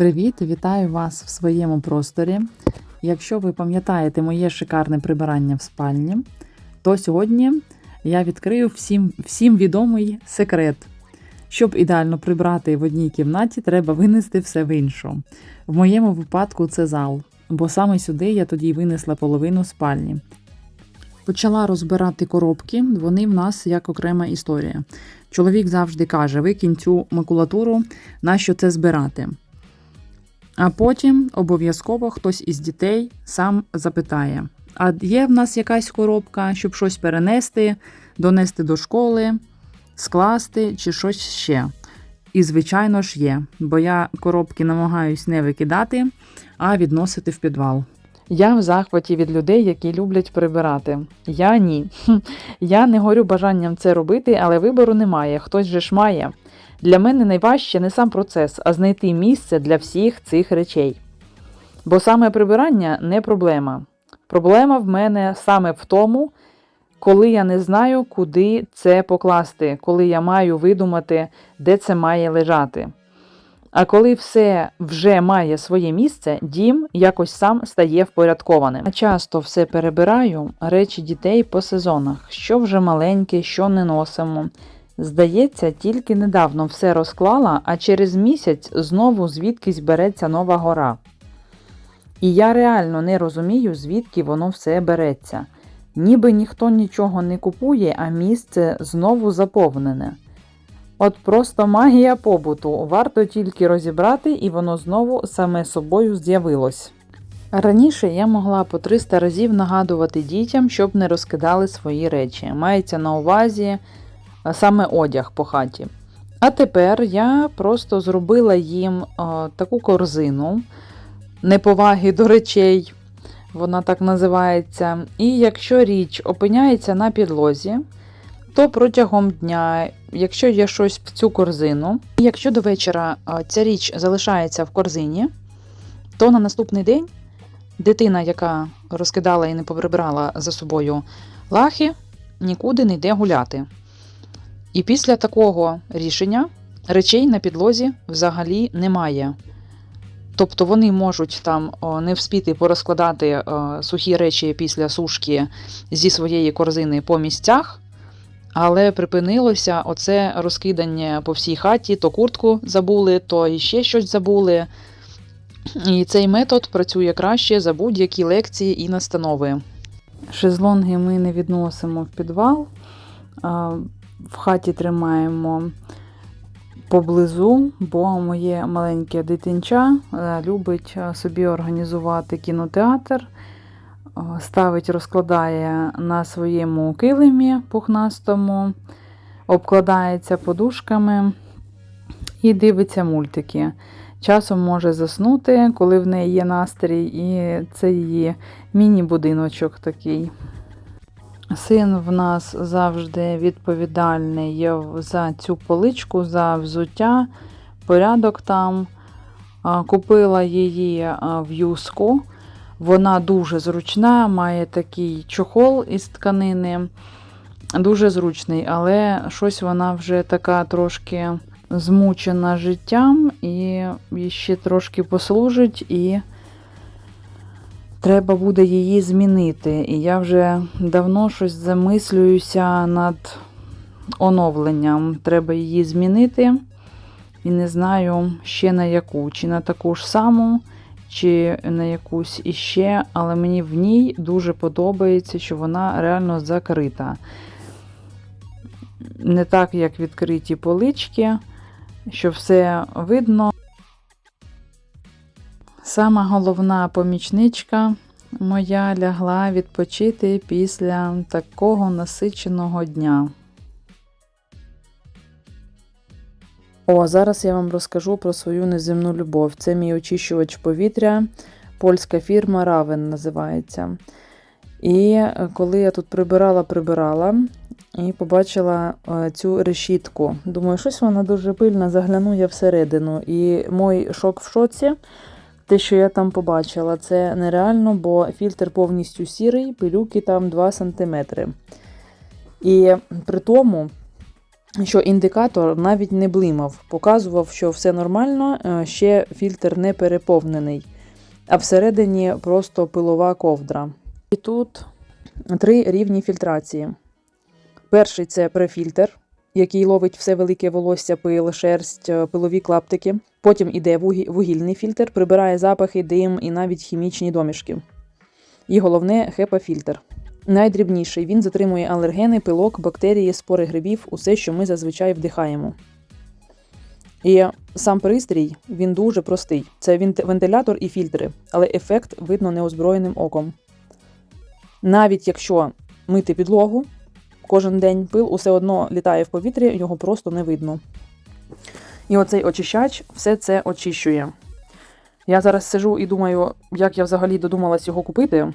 Привіт! Вітаю вас в своєму просторі. Якщо ви пам'ятаєте моє шикарне прибирання в спальні, то сьогодні я відкрию всім, всім відомий секрет. Щоб ідеально прибрати в одній кімнаті, треба винести все в іншу. В моєму випадку це зал, бо саме сюди я тоді винесла половину спальні. Почала розбирати коробки, вони в нас як окрема історія. Чоловік завжди каже: викинь цю макулатуру, нащо це збирати. А потім обов'язково хтось із дітей сам запитає: а є в нас якась коробка, щоб щось перенести, донести до школи, скласти чи щось ще? І, звичайно ж, є, бо я коробки намагаюсь не викидати, а відносити в підвал. Я в захваті від людей, які люблять прибирати. Я ні. Я не горю бажанням це робити, але вибору немає. Хтось же ж має. Для мене найважче не сам процес, а знайти місце для всіх цих речей. Бо саме прибирання не проблема. Проблема в мене саме в тому, коли я не знаю, куди це покласти, коли я маю видумати, де це має лежати. А коли все вже має своє місце, дім якось сам стає впорядкованим. Я часто все перебираю, речі дітей по сезонах, що вже маленьке, що не носимо. Здається, тільки недавно все розклала, а через місяць знову звідкись береться нова гора. І я реально не розумію, звідки воно все береться. Ніби ніхто нічого не купує, а місце знову заповнене. От просто магія побуту. Варто тільки розібрати, і воно знову саме собою з'явилось. Раніше я могла по 300 разів нагадувати дітям, щоб не розкидали свої речі. Мається на увазі саме одяг по хаті. А тепер я просто зробила їм а, таку корзину неповаги до речей, вона так називається. І якщо річ опиняється на підлозі, то протягом дня, якщо є щось в цю корзину, і якщо до вечора ця річ залишається в корзині, то на наступний день дитина, яка розкидала і не поприбрала за собою лахи, нікуди не йде гуляти. І після такого рішення речей на підлозі взагалі немає. Тобто вони можуть там не вспіти порозкладати сухі речі після сушки зі своєї корзини по місцях, але припинилося оце розкидання по всій хаті, то куртку забули, то іще щось забули. І цей метод працює краще за будь-які лекції і настанови. Шезлонги ми не відносимо в підвал. в хаті тримаємо поблизу, бо моє маленьке дитинча е, любить е, собі організувати кінотеатр, ставить, розкладає на своєму килимі пухнастому, обкладається подушками і дивиться мультики. Часом може заснути, коли в неї є настрій, і це її міні-будиночок такий. Син в нас завжди відповідальний за цю поличку, за взуття, порядок там. Купила її в юску. Вона дуже зручна, має такий чохол із тканини. Дуже зручний, але щось вона вже така трошки змучена життям і ще трошки послужить і. Треба буде її змінити. І я вже давно щось замислююся над оновленням. Треба її змінити. І не знаю ще на яку, чи на таку ж саму, чи на якусь іще, але мені в ній дуже подобається, що вона реально закрита. Не так, як відкриті полички, що все видно. Сама головна помічничка моя лягла відпочити після такого насиченого дня. О, зараз я вам розкажу про свою неземну любов. Це мій очищувач повітря, польська фірма Raven називається. І коли я тут прибирала-прибирала і побачила е, цю решітку, думаю, щось вона дуже пильна, загляну я всередину. І мой шок в шоці. Те, що я там побачила, це нереально, бо фільтр повністю сірий, пилюки там 2 см. І при тому що індикатор навіть не блимав, показував, що все нормально, е, ще фільтр не переповнений, а всередині просто пилова ковдра. І тут три рівні фільтрації. Перший це префільтр, який ловить все велике волосся, пил, шерсть, е, пилові клаптики. Потім іде вугільний фільтр, прибирає запахи, дим і навіть хімічні домішки. І головне хепа-фільтр. Найдрібніший він затримує алергени, пилок, бактерії, спори грибів, усе, що ми зазвичай вдихаємо. І сам пристрій він дуже простий. Це вентилятор і фільтри, але ефект видно неозброєним оком. Навіть якщо мити підлогу кожен день, пил усе одно літає в повітрі, його просто не видно. І оцей очищач все це очищує. Я зараз сижу і думаю, як я взагалі додумалась його купити.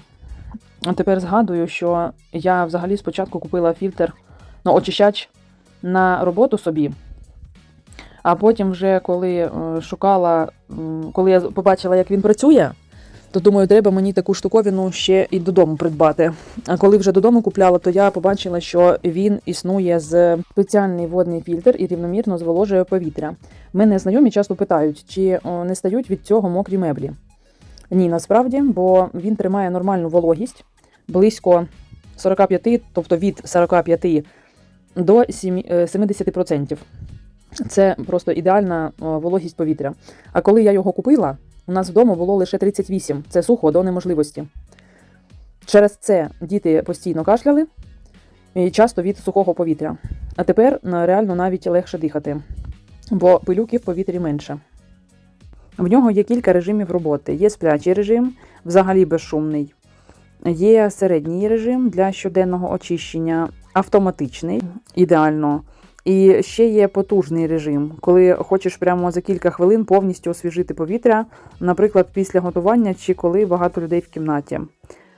А тепер згадую, що я взагалі спочатку купила фільтр, ну, очищач на роботу собі. А потім, вже коли е, шукала, коли я побачила, як він працює, то думаю, треба мені таку штуковину ще і додому придбати. А коли вже додому купляла, то я побачила, що він існує з спеціальний водний фільтр і рівномірно зволожує повітря. Мене знайомі часто питають, чи не стають від цього мокрі меблі. Ні, насправді, бо він тримає нормальну вологість близько 45, тобто від 45 до 7 е, 70%. Це просто ідеальна вологість повітря. А коли я його купила, у нас вдома було лише 38. Це сухо до неможливості. Через це діти постійно кашляли і часто від сухого повітря. А тепер ну, реально навіть легше дихати, бо пилюки в повітрі менше. В нього є кілька режимів роботи. Є сплячий режим, взагалі безшумний. Є середній режим для щоденного очищення, автоматичний, ідеально. І ще є потужний режим, коли хочеш прямо за кілька хвилин повністю освіжити повітря, наприклад, після готування чи коли багато людей в кімнаті.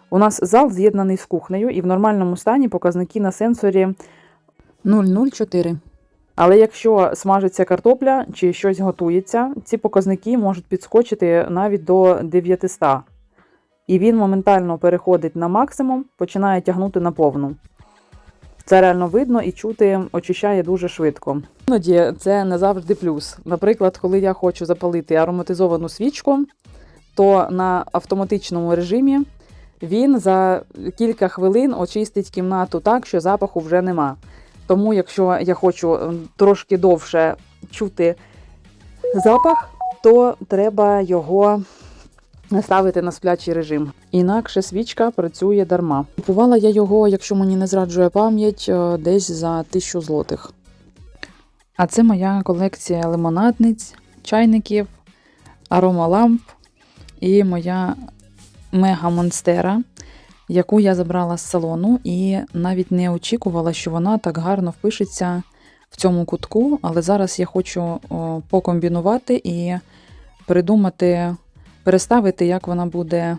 У нас зал з'єднаний з кухнею, і в нормальному стані показники на сенсорі 004. Але якщо смажиться картопля чи щось готується, ці показники можуть підскочити навіть до 900. І він моментально переходить на максимум, починає тягнути на повну. Це реально видно і чути очищає дуже швидко. Іноді це не завжди плюс. Наприклад, коли я хочу запалити ароматизовану свічку, то на автоматичному режимі він за кілька хвилин очистить кімнату так, що запаху вже нема. Тому, якщо я хочу трошки довше чути запах, то треба його ставити на сплячий режим. Інакше свічка працює дарма. Купувала я його, якщо мені не зраджує пам'ять, е, десь за тисячу злотих. А це моя колекція лимонадниць, чайників, аромаламп і моя мега монстера, яку я забрала з салону, і навіть не очікувала, що вона так гарно впишеться в цьому кутку. Але зараз я хочу покомбінувати і придумати, переставити, як вона буде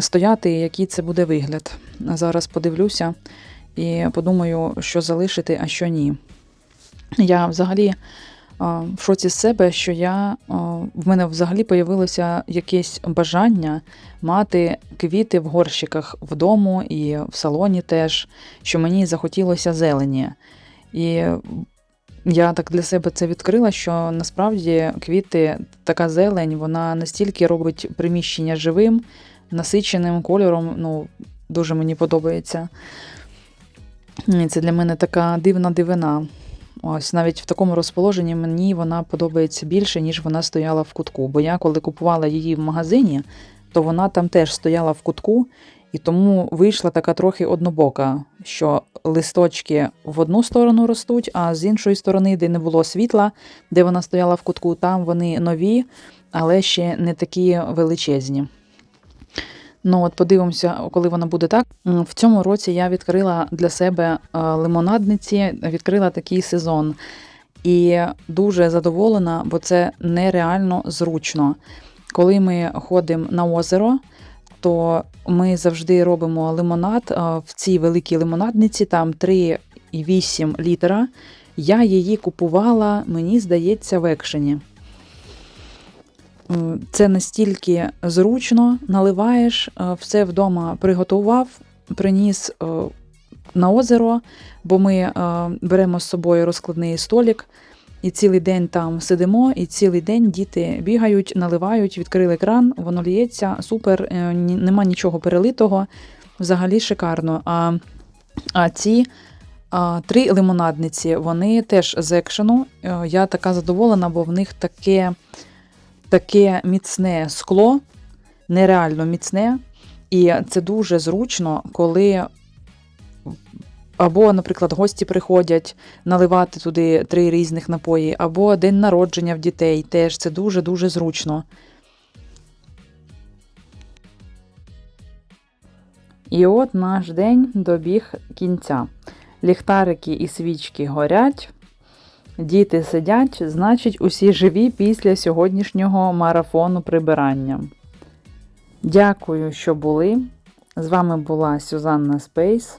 стояти, і який це буде вигляд. Зараз подивлюся і подумаю, що залишити, а що ні. Я взагалі а, в шоці з себе, що я в мене взагалі появилося якесь бажання мати квіти в горщиках вдома і в салоні теж, що мені захотілося зелені. І я так для себе це відкрила, що насправді квіти, така зелень, вона настільки робить приміщення живим, насиченим кольором. Ну, дуже мені подобається. І Це для мене така дивна дивина. Ось навіть в такому розположенні мені вона подобається більше, ніж вона стояла в кутку. Бо я, коли купувала її в магазині, то вона там теж стояла в кутку, і тому вийшла така трохи однобока, що листочки в одну сторону ростуть, а з іншої сторони, де не було світла, де вона стояла в кутку, там вони нові, але ще не такі величезні. Ну, от подивимося, коли вона буде так. В цьому році я відкрила для себе е, лимонадниці, відкрила такий сезон. І дуже задоволена, бо це нереально зручно. Коли ми ходимо на озеро, то ми завжди робимо лимонад е, в цій великій лимонадниці, там 3,8 літра. Я її купувала, мені здається, в екшені. Це настільки зручно, наливаєш, е, все вдома приготував, приніс е, на озеро, бо ми беремо з собою розкладний столик. І цілий день там сидимо, і цілий день діти бігають, наливають, відкрили кран, воно ліється, супер, е, нема нічого перелитого, взагалі шикарно. А, а ці а, три лимонадниці, вони теж з екшену. Е, Я така задоволена, бо в них таке, таке міцне скло, нереально міцне. І це дуже зручно, коли або, наприклад, гості приходять наливати туди три різних напої, або день народження в дітей. Теж це дуже-дуже зручно. І от наш день добіг кінця. Ліхтарики і свічки горять, діти сидять, значить, усі живі після сьогоднішнього марафону прибирання. Дякую, що були. З вами була Сюзанна Спейс.